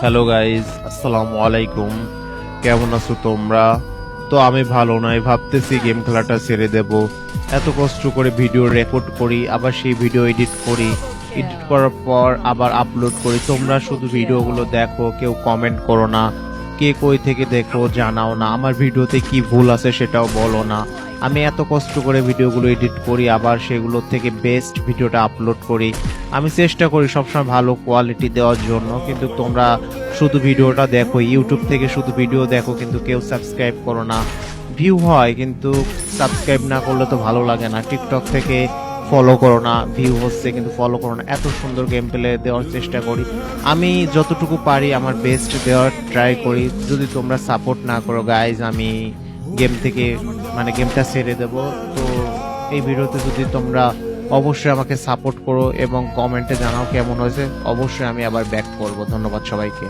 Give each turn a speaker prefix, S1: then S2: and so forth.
S1: Hello guys আসসালামু আলাইকুম কেমন আছো তোমরা? তো আমি ভালো নয় ভাবতেছি গেম খেলাটা ছেড়ে দেব। এত কষ্ট করে ভিডিও রেকর্ড করি, আবার সেই ভিডিও এডিট করি। এডিট করার পর আবার আপলোড করি। তোমরা শুধু ভিডিওগুলো দেখো, কেউ কমেন্ট করো না। কে কই থেকে দেখো, জানাও না। আমার ভিডিওতে কি ভুল আছে সেটাও বলো না। আমি এত কষ্ট করে ভিডিওগুলো এডিট করি, আবার সেগুলো থেকে বেস্ট ভিডিওটা আপলোড করি। আমি চেষ্টা করি সবসময় ভালো কোয়ালিটি দেওয়ার জন্য, কিন্তু তোমরা শুধু ভিডিওটা দেখো ইউটিউব থেকে শুধু ভিডিও দেখো, কিন্তু কেউ সাবস্ক্রাইব করো না। ভিউ হয়, কিন্তু সাবস্ক্রাইব না করলে তো ভালো লাগে না। টিকটক থেকে ফলো করো না ভিউ হচ্ছে, কিন্তু ফলো করো না। এত সুন্দর গেম প্লে দেওয়ার চেষ্টা করি। আমি যতটুকু পারি আমার বেস্ট দেওয়ার ট্রাই করি। যদি তোমরা সাপোর্ট না করো গাইজ আমি গেম থেকে মানে গেমটা ছেড়ে দেব। তো এই ভিডিওতে যদি তোমরা অবশ্যই আমাকে সাপোর্ট করো এবং কমেন্টে জানাও কেমন হয়েছে, অবশ্যই আমি আবার ব্যাক করব। ধন্যবাদ সবাইকে।